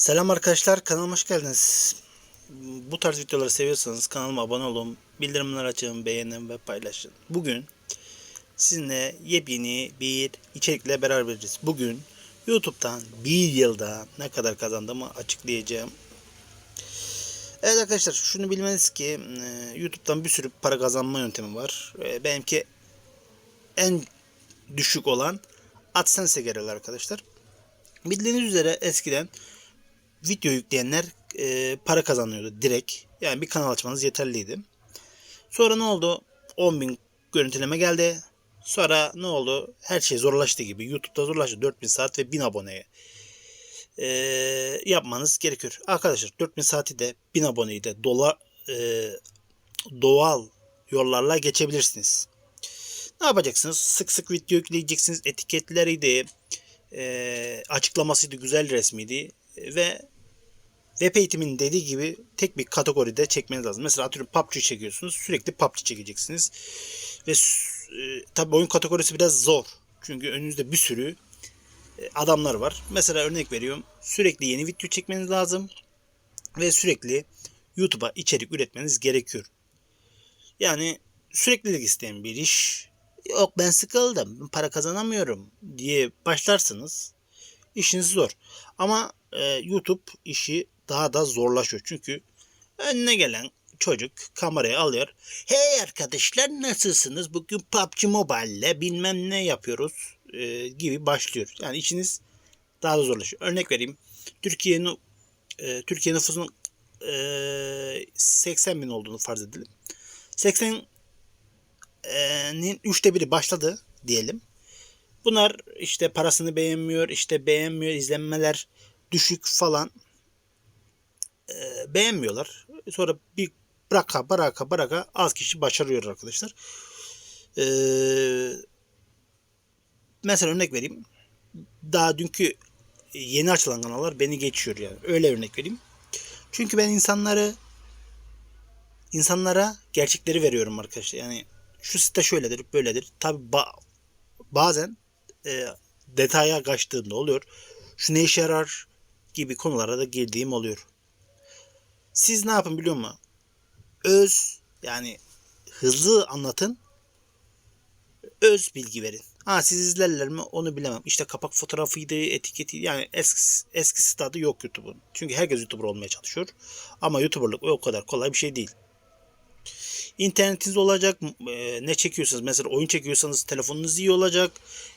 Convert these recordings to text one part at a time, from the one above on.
Selam arkadaşlar kanalıma hoş geldiniz. Bu tarz videoları seviyorsanız kanalıma abone olun, bildirimleri açın, beğenin ve paylaşın. Bugün sizinle yepyeni bir içerikle beraberiz. Bugün YouTube'dan bir yılda ne kadar kazandığımı açıklayacağım. Evet arkadaşlar şunu bilmeniz ki e, YouTube'dan bir sürü para kazanma yöntemi var. E, Benimki en düşük olan AdSense'e geliyor arkadaşlar. Bildiğiniz üzere eskiden video yükleyenler e, para kazanıyordu direkt. Yani bir kanal açmanız yeterliydi. Sonra ne oldu? 10.000 görüntüleme geldi. Sonra ne oldu? Her şey zorlaştı gibi. YouTube'da zorlaştı. 4000 saat ve 1000 aboneye e, yapmanız gerekiyor. Arkadaşlar 4000 saati de 1000 aboneyi de dola, e, doğal yollarla geçebilirsiniz. Ne yapacaksınız? Sık sık video yükleyeceksiniz. Etiketleriydi, e, açıklamasıydı, güzel resmiydi ve web eğitimin dediği gibi tek bir kategoride çekmeniz lazım. Mesela atıyorum PUBG çekiyorsunuz. Sürekli PUBG çekeceksiniz. Ve e, tabi oyun kategorisi biraz zor. Çünkü önünüzde bir sürü e, adamlar var. Mesela örnek veriyorum. Sürekli yeni video çekmeniz lazım. Ve sürekli YouTube'a içerik üretmeniz gerekiyor. Yani süreklilik isteyen bir iş. Yok ben sıkıldım, para kazanamıyorum diye başlarsınız. işiniz zor. Ama e, YouTube işi daha da zorlaşıyor. Çünkü önüne gelen çocuk kamerayı alıyor. Hey arkadaşlar nasılsınız? Bugün PUBG Mobile'le bilmem ne yapıyoruz e, gibi başlıyor. Yani işiniz daha da zorlaşıyor. Örnek vereyim. Türkiye'nin e, Türkiye nüfusunun e, 80 bin olduğunu farz edelim. 80'nin üçte biri başladı diyelim. Bunlar işte parasını beğenmiyor, işte beğenmiyor, izlenmeler düşük falan e, beğenmiyorlar. Sonra bir bıraka bıraka bıraka az kişi başarıyor arkadaşlar. E, mesela örnek vereyim. Daha dünkü yeni açılan kanallar beni geçiyor yani. Öyle örnek vereyim. Çünkü ben insanları insanlara gerçekleri veriyorum arkadaşlar. Yani şu site şöyledir, böyledir. Tabi ba- bazen e, detaya kaçtığımda oluyor. Şu ne işe yarar gibi konulara da girdiğim oluyor. Siz ne yapın biliyor musun? Öz yani hızlı anlatın. Öz bilgi verin. Ha siz izlerler mi onu bilemem. İşte kapak fotoğrafıydı, etiketi yani eski eski stadı yok YouTube'un. Çünkü herkes YouTuber olmaya çalışıyor. Ama YouTuber'lık o kadar kolay bir şey değil. İnternetiniz olacak. e, Ne çekiyorsanız mesela oyun çekiyorsanız telefonunuz iyi olacak.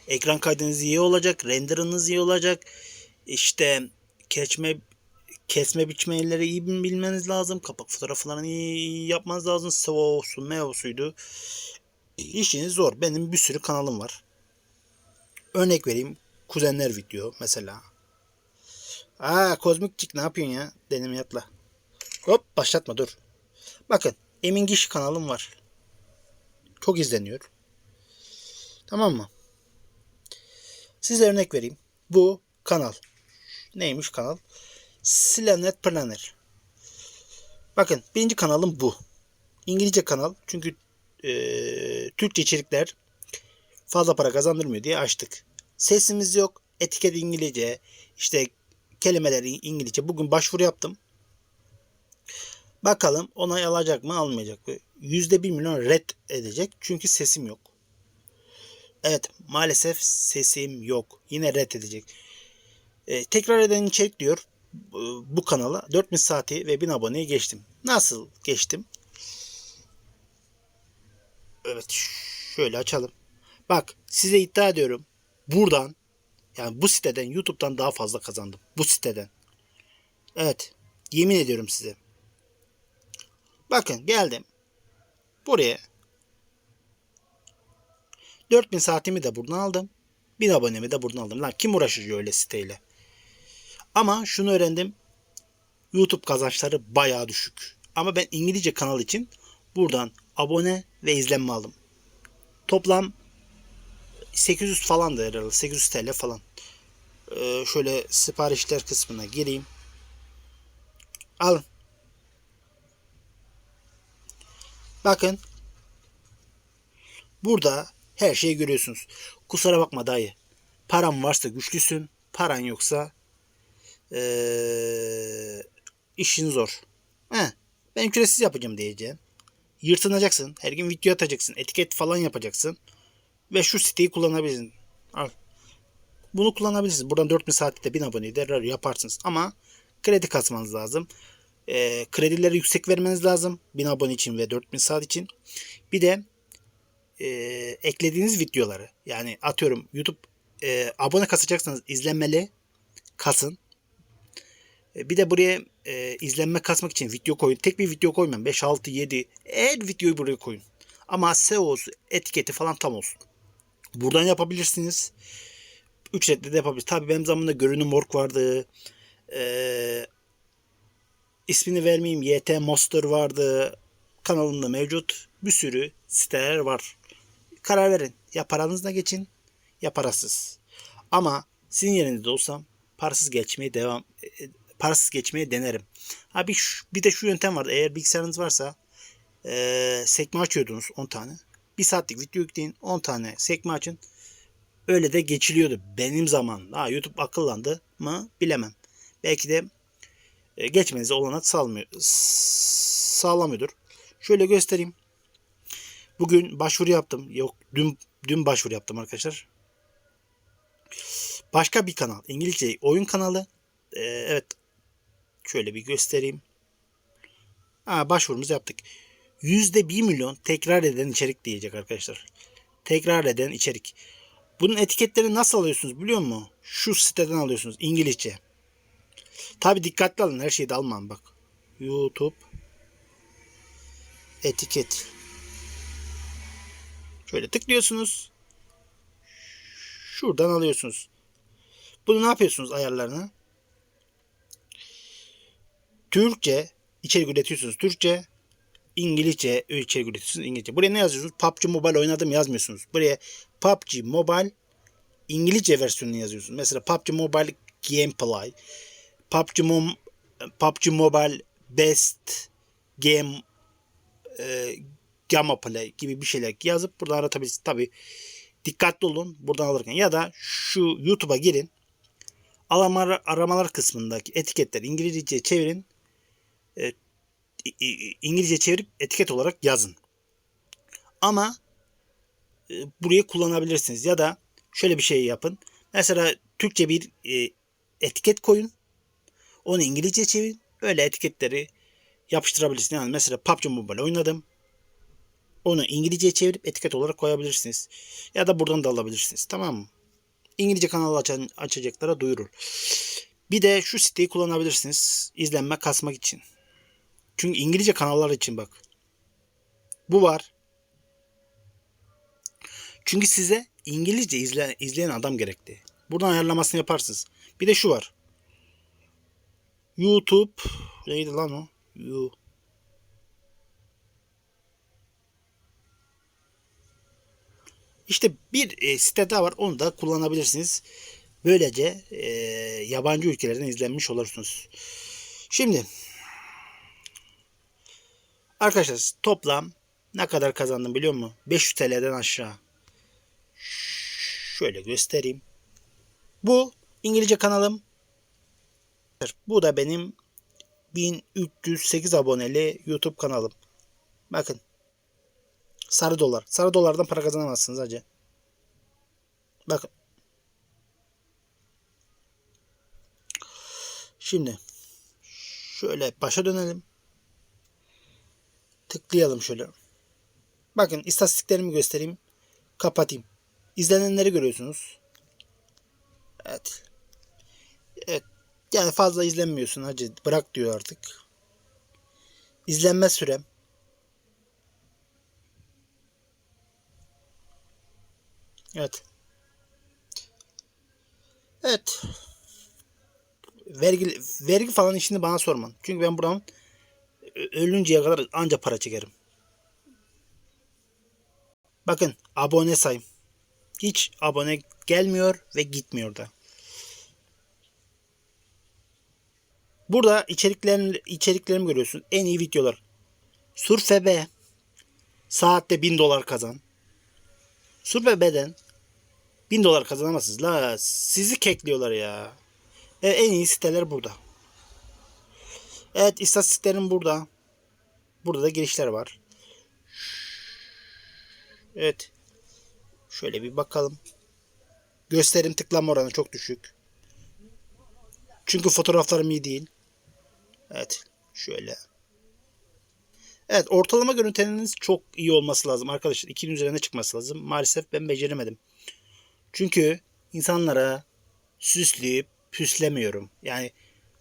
Ekran kaydınız iyi olacak. Renderınız iyi olacak. İşte kesme kesme biçmeleri iyi bilmeniz lazım. Kapak fotoğraflarını iyi yapmanız lazım. SEO'su, MEO'suydu. İşiniz zor. Benim bir sürü kanalım var. Örnek vereyim. Kuzenler video mesela. Aa kozmikçik ne yapıyorsun ya? Deneme yatla. Hop başlatma dur. Bakın Emin Giş kanalım var. Çok izleniyor. Tamam mı? Size örnek vereyim. Bu kanal. Neymiş kanal? Silanet Planner. Bakın birinci kanalım bu. İngilizce kanal. Çünkü e, Türkçe içerikler fazla para kazandırmıyor diye açtık. Sesimiz yok. Etiket İngilizce. İşte kelimeler İngilizce. Bugün başvuru yaptım. Bakalım onay alacak mı almayacak mı? Yüzde bir milyon red edecek. Çünkü sesim yok. Evet maalesef sesim yok. Yine red edecek. Ee, tekrar eden içerik diyor bu, kanala 4000 saati ve 1000 aboneye geçtim. Nasıl geçtim? Evet şöyle açalım. Bak size iddia ediyorum. Buradan yani bu siteden YouTube'dan daha fazla kazandım. Bu siteden. Evet. Yemin ediyorum size. Bakın geldim. Buraya 4000 saatimi de buradan aldım. 1000 abonemi de buradan aldım. Lan kim uğraşıyor öyle siteyle? Ama şunu öğrendim. YouTube kazançları bayağı düşük. Ama ben İngilizce kanal için buradan abone ve izlenme aldım. Toplam 800 falan da herhalde. 800 TL falan. Ee, şöyle siparişler kısmına gireyim. Alın. Bakın. Burada her şeyi görüyorsunuz. Kusura bakma dayı. Paran varsa güçlüsün. Paran yoksa Ee, işin zor. He, ben ücretsiz yapacağım diyeceksin. Yırtınacaksın. Her gün video atacaksın. Etiket falan yapacaksın. Ve şu siteyi kullanabilirsin. Al. Bunu kullanabilirsiniz. Buradan 4000 saatte de 1000 aboneyi de yaparsınız. Ama kredi kasmanız lazım. Ee, kredileri yüksek vermeniz lazım. 1000 abone için ve 4000 saat için. Bir de e, eklediğiniz videoları yani atıyorum YouTube e, abone kasacaksanız izlenmeli kasın. E, bir de buraya e, izlenme kasmak için video koyun. Tek bir video koymayın. 5, 6, 7. Her videoyu buraya koyun. Ama SEO'su, etiketi falan tam olsun. Buradan yapabilirsiniz. Ücretli de yapabilirsiniz. Tabii benim zamanımda görünüm org vardı. Ee, ismini vermeyeyim. YT Monster vardı. Kanalımda mevcut. Bir sürü siteler var. Karar verin. Ya paranızla geçin ya parasız. Ama sizin yerinizde olsam parasız geçmeye devam e, parasız geçmeye denerim. Şu- bir de şu yöntem var. Eğer bilgisayarınız varsa e, sekme açıyordunuz 10 tane. Bir saatlik video yükleyin 10 tane sekme açın. Öyle de geçiliyordu benim zamanımda. Ha, YouTube akıllandı mı bilemem. Belki de e, geçmenize olanak sağlamıyor, sağlamıyordur. Şöyle göstereyim. Bugün başvuru yaptım. Yok dün dün başvuru yaptım arkadaşlar. Başka bir kanal. İngilizce oyun kanalı. Ee, evet. Şöyle bir göstereyim. Ha, başvurumuzu yaptık. Yüzde bir milyon tekrar eden içerik diyecek arkadaşlar. Tekrar eden içerik. Bunun etiketlerini nasıl alıyorsunuz biliyor musun? Şu siteden alıyorsunuz İngilizce. Tabi dikkatli alın her şeyi de almayın bak. YouTube etiket. Şöyle tıklıyorsunuz. Şuradan alıyorsunuz. Bunu ne yapıyorsunuz ayarlarını? Türkçe içerik üretiyorsunuz. Türkçe, İngilizce içerik üretiyorsunuz. İngilizce. Buraya ne yazıyorsunuz? PUBG Mobile oynadım yazmıyorsunuz. Buraya PUBG Mobile İngilizce versiyonunu yazıyorsunuz. Mesela PUBG Mobile Gameplay, PUBG, Mom, PUBG Mobile Best Game e, Gamma Play gibi bir şeyler yazıp buradan aratabilirsiniz. Tabi dikkatli olun buradan alırken ya da şu YouTube'a girin aramalar, aramalar kısmındaki etiketleri İngilizce çevirin İngilizce çevirip etiket olarak yazın. Ama e, burayı kullanabilirsiniz ya da şöyle bir şey yapın. Mesela Türkçe bir e, etiket koyun. Onu İngilizce çevirin. Öyle etiketleri yapıştırabilirsiniz. Yani mesela PUBG Mobile oynadım. Onu İngilizce çevirip etiket olarak koyabilirsiniz. Ya da buradan da alabilirsiniz. Tamam mı? İngilizce kanalı açan, açacaklara duyurur. Bir de şu siteyi kullanabilirsiniz. izlenme kasmak için. Çünkü İngilizce kanallar için bak. Bu var. Çünkü size İngilizce izle, izleyen adam gerekti. Buradan ayarlamasını yaparsınız. Bir de şu var. YouTube neydi lan o? You. İşte bir e, site daha var. Onu da kullanabilirsiniz. Böylece e, yabancı ülkelerden izlenmiş olursunuz. Şimdi arkadaşlar toplam ne kadar kazandım biliyor musun? 500 TL'den aşağı. Şöyle göstereyim. Bu İngilizce kanalım. Bu da benim 1308 aboneli YouTube kanalım. Bakın. Sarı dolar. Sarı dolardan para kazanamazsınız hacı. Bakın. Şimdi şöyle başa dönelim. Tıklayalım şöyle. Bakın istatistiklerimi göstereyim. Kapatayım. İzlenenleri görüyorsunuz. Evet. Evet. Yani fazla izlenmiyorsun hacı. Bırak diyor artık. İzlenme sürem. Evet. Evet. Vergi, vergi falan işini bana sorman. Çünkü ben buradan ölünceye kadar anca para çekerim. Bakın abone sayım. Hiç abone gelmiyor ve gitmiyor da. Burada içeriklerin içeriklerimi görüyorsun. En iyi videolar. Surfebe saatte 1000 dolar kazan. Surfebe'den 1000 dolar kazanamazsınız la. Sizi kekliyorlar ya. Evet, en iyi siteler burada. Evet istatistiklerim burada. Burada da girişler var. Evet. Şöyle bir bakalım. Gösterim tıklama oranı çok düşük. Çünkü fotoğraflarım iyi değil. Evet. Şöyle. Evet ortalama görüntüleriniz çok iyi olması lazım arkadaşlar. 2'nin üzerine çıkması lazım. Maalesef ben beceremedim. Çünkü insanlara süsleyip püslemiyorum. Yani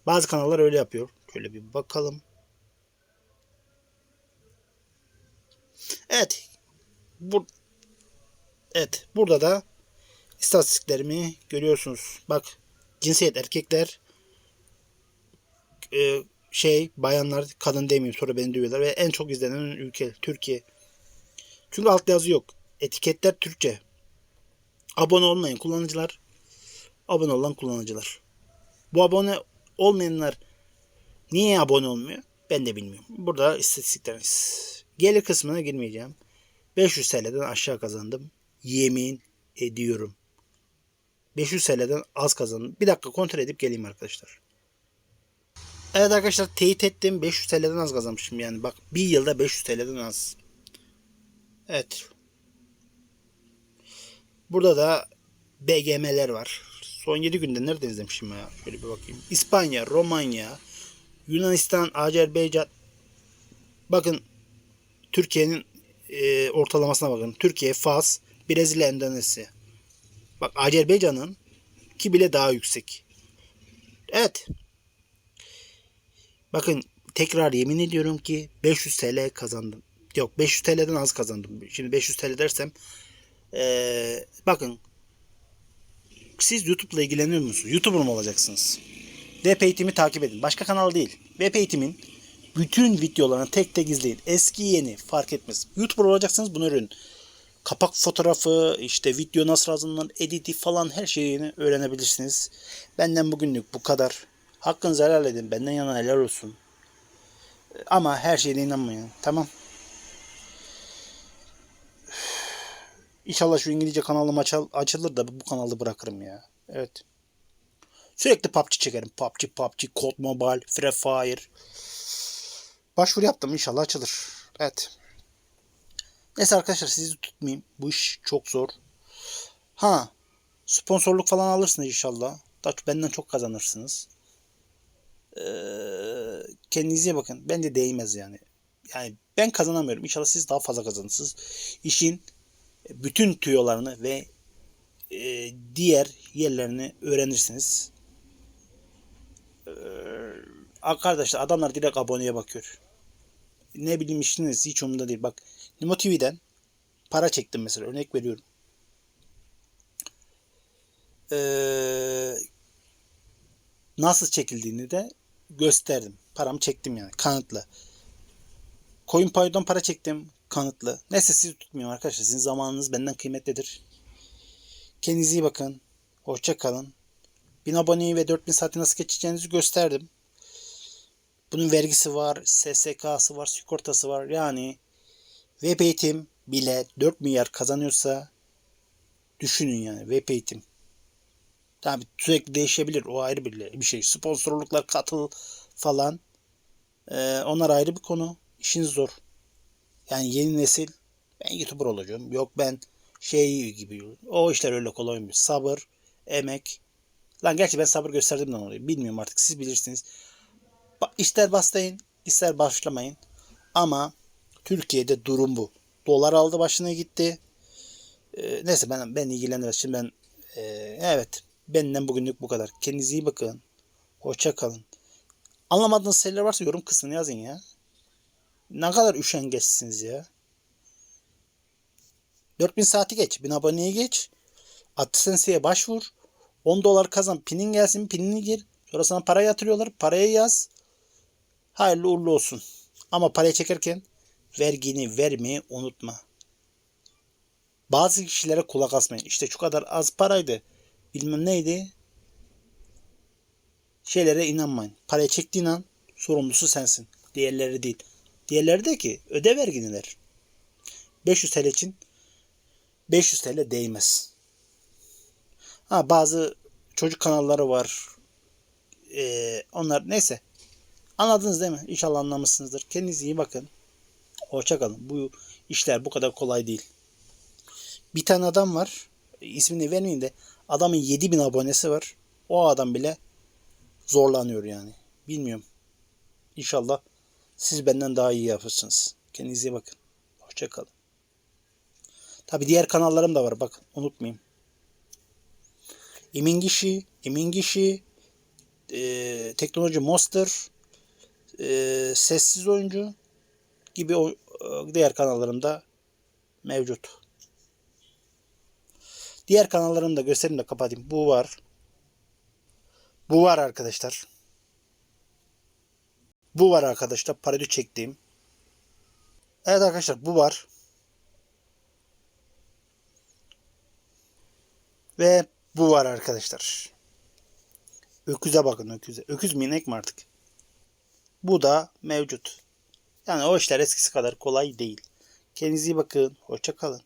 bazı kanallar öyle yapıyor. Şöyle bir bakalım. Evet. Bu Evet, burada da istatistiklerimi görüyorsunuz. Bak, cinsiyet erkekler e, şey bayanlar kadın demeyeyim sonra beni dövüyorlar ve en çok izlenen ülke Türkiye. Çünkü alt yazı yok. Etiketler Türkçe. Abone olmayın kullanıcılar. Abone olan kullanıcılar. Bu abone olmayanlar niye abone olmuyor? Ben de bilmiyorum. Burada istatistiklerimiz. Gelir kısmına girmeyeceğim. 500 TL'den aşağı kazandım. Yemin ediyorum. 500 TL'den az kazandım. Bir dakika kontrol edip geleyim arkadaşlar. Evet arkadaşlar teyit ettim. 500 TL'den az kazanmışım yani. Bak bir yılda 500 TL'den az. Evet. Burada da BGM'ler var. Son 7 günde nerede izlemişim ya? Şöyle bir bakayım. İspanya, Romanya, Yunanistan, Azerbaycan. Bakın Türkiye'nin e, ortalamasına bakın. Türkiye, Fas, Brezilya, Endonezya. Bak Azerbaycan'ın ki bile daha yüksek. Evet. Bakın tekrar yemin ediyorum ki 500 TL kazandım. Yok 500 TL'den az kazandım. Şimdi 500 TL dersem ee, bakın siz YouTube'la ilgileniyor musunuz? YouTuber mu olacaksınız? Web eğitimi takip edin. Başka kanal değil. Web eğitimin bütün videolarını tek tek izleyin. Eski yeni fark etmez. YouTuber olacaksanız bunu öğrenin. Kapak fotoğrafı, işte video nasıl hazırlanır, editi falan her şeyini öğrenebilirsiniz. Benden bugünlük bu kadar. Hakkınızı helal edin. Benden yana helal olsun. Ama her şeyine inanmayın. Tamam. İnşallah şu İngilizce kanalım açıl açılır da bu kanalı bırakırım ya. Evet. Sürekli PUBG çekerim. PUBG, PUBG, Code Mobile, Free Fire. Başvuru yaptım inşallah açılır. Evet. Neyse arkadaşlar sizi tutmayayım. Bu iş çok zor. Ha. Sponsorluk falan alırsınız inşallah. Daha benden çok kazanırsınız. Ee, kendinize bakın. Bence değmez yani. Yani ben kazanamıyorum. İnşallah siz daha fazla kazanırsınız. İşin bütün tüyolarını ve e, diğer yerlerini öğrenirsiniz. Ee, arkadaşlar adamlar direkt aboneye bakıyor. Ne bileyim işiniz hiç umurumda değil. Bak Nimo TV'den para çektim mesela örnek veriyorum. Ee, nasıl çekildiğini de gösterdim. Paramı çektim yani kanıtlı. Coin paydan para çektim kanıtlı. Neyse sizi tutmuyorum arkadaşlar. Sizin zamanınız benden kıymetlidir. Kendinize iyi bakın. Hoşça kalın. 1000 aboneyi ve 4000 saati nasıl geçeceğinizi gösterdim. Bunun vergisi var, SSK'sı var, sigortası var. Yani web eğitim bile 4 milyar kazanıyorsa düşünün yani web eğitim. Tabii sürekli değişebilir. O ayrı bir, bir şey. Sponsorluklar katıl falan. Ee, onlar ayrı bir konu. İşiniz zor. Yani yeni nesil ben YouTuber olacağım. Yok ben şey gibi. O işler öyle kolay mı? Sabır, emek. Lan gerçi ben sabır gösterdim orayı. Bilmiyorum artık siz bilirsiniz. İster bastayın, ister başlamayın. Ama Türkiye'de durum bu. Dolar aldı başına gitti. Ee, neyse ben ben ilgilenmez. Şimdi ben e, evet benden bugünlük bu kadar. Kendinize iyi bakın. Hoşça kalın. Anlamadığınız şeyler varsa yorum kısmına yazın ya. Ne kadar üşengeçsiniz ya. 4000 saati geç. 1000 aboneye geç. AdSense'ye başvur. 10 dolar kazan. Pinin gelsin. Pinini gir. Sonra sana para yatırıyorlar. Parayı yaz. Hayırlı uğurlu olsun. Ama parayı çekerken vergini vermeyi unutma. Bazı kişilere kulak asmayın. İşte şu kadar az paraydı. Bilmem neydi. Şeylere inanmayın. Parayı çektiğin an sorumlusu sensin. Diğerleri değil. Diğerleri de ki öde verginiler. 500 TL için 500 TL değmez. Ha bazı çocuk kanalları var. Ee, onlar neyse. Anladınız değil mi? İnşallah anlamışsınızdır. Kendinize iyi bakın. Hoşça kalın. Bu işler bu kadar kolay değil. Bir tane adam var. İsmini vermeyeyim de adamın 7000 abonesi var. O adam bile zorlanıyor yani. Bilmiyorum. İnşallah siz benden daha iyi yapırsınız. Kendinize iyi bakın. Hoşça kalın. Tabi diğer kanallarım da var. Bakın unutmayayım. Emin Kişi, e, Teknoloji Monster, e, Sessiz Oyuncu gibi o, e, diğer kanallarımda mevcut. Diğer kanallarımı da göstereyim de kapatayım. Bu var. Bu var arkadaşlar. Bu var arkadaşlar. Parodi çektiğim. Evet arkadaşlar bu var. Ve bu var arkadaşlar. Öküze bakın öküze. Öküz mü inek mi artık? Bu da mevcut. Yani o işler eskisi kadar kolay değil. Kendinize iyi bakın. Hoşça kalın.